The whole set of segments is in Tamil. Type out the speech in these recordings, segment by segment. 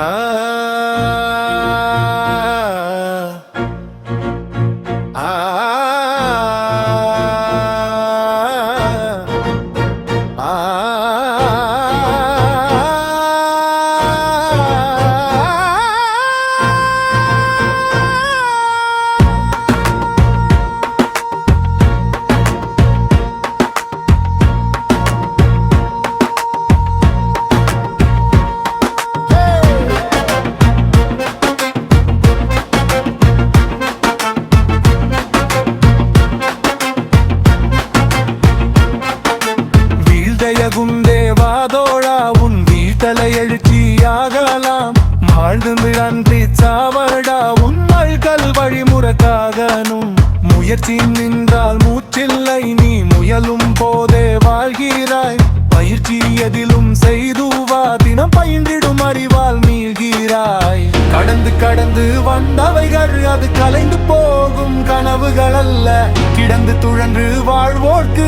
Ah. வீழ்தயகும் உன் வீட்டலை எழுச்சியாகலாம் வாழ்ந்து அன்றி சாவடா உன்மல்கள் வழிமுறக்காகனும் முயற்சி நின்றால் மூச்சில்லை நீ முயலும் போதே வாழ்கிறாய். பயிற்சி எதிலும் செய்துவா தினம் பயின்றிடும் அறிவால் மீள்கிறாய். கடந்து கடந்து வந்தவைகள் அது கலைந்து போகும் கனவுகள் அல்ல கிடந்து துழன்று வாழ்வோர்க்கு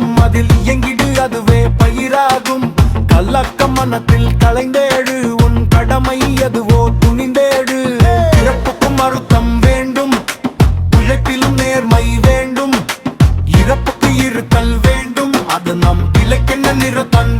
உயிராகும் அதில் இயங்கிடு அதுவே பயிராகும். கல்லக்கம் மனத்தில் கலைந்தேடு. உன் கடமை எதுவோ துணிந்தேடு. இறப்புக்கும் அறுத்தம் வேண்டும். உழைப்பிலும் நேர்மை வேண்டும். இறப்புக்கு இருத்தல் வேண்டும். அது நம் இலக்கென்ன நிறுத்தன்.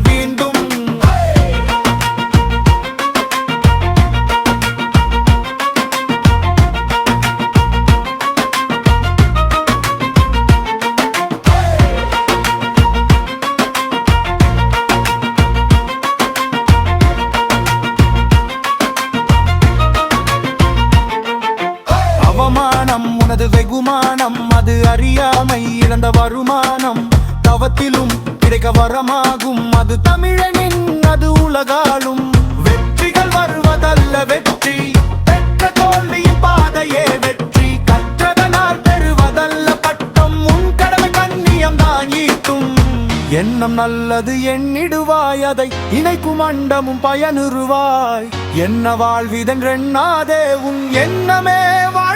தனது வெகுமானம் அது அறியாமை இழந்த வருமானம். தவத்திலும் கிடைக்க வரமாகும் அது தமிழனின் அது உலகாலும். வெற்றிகள் வருவதல்ல வெற்றி பெற்ற தோல்வியின் பாதையே வெற்றி. கற்றதனால் பெறுவதல்ல பட்டம் உன் கடமை கண்ணியம் தான் ஈட்டும். எண்ணம் நல்லது எண்ணிடுவாய் அதை இணைக்கும் அண்டமும் பயனுருவாய் என்ன வாழ்விதன் ரெண்ணாதே உன் எண்ணமே வா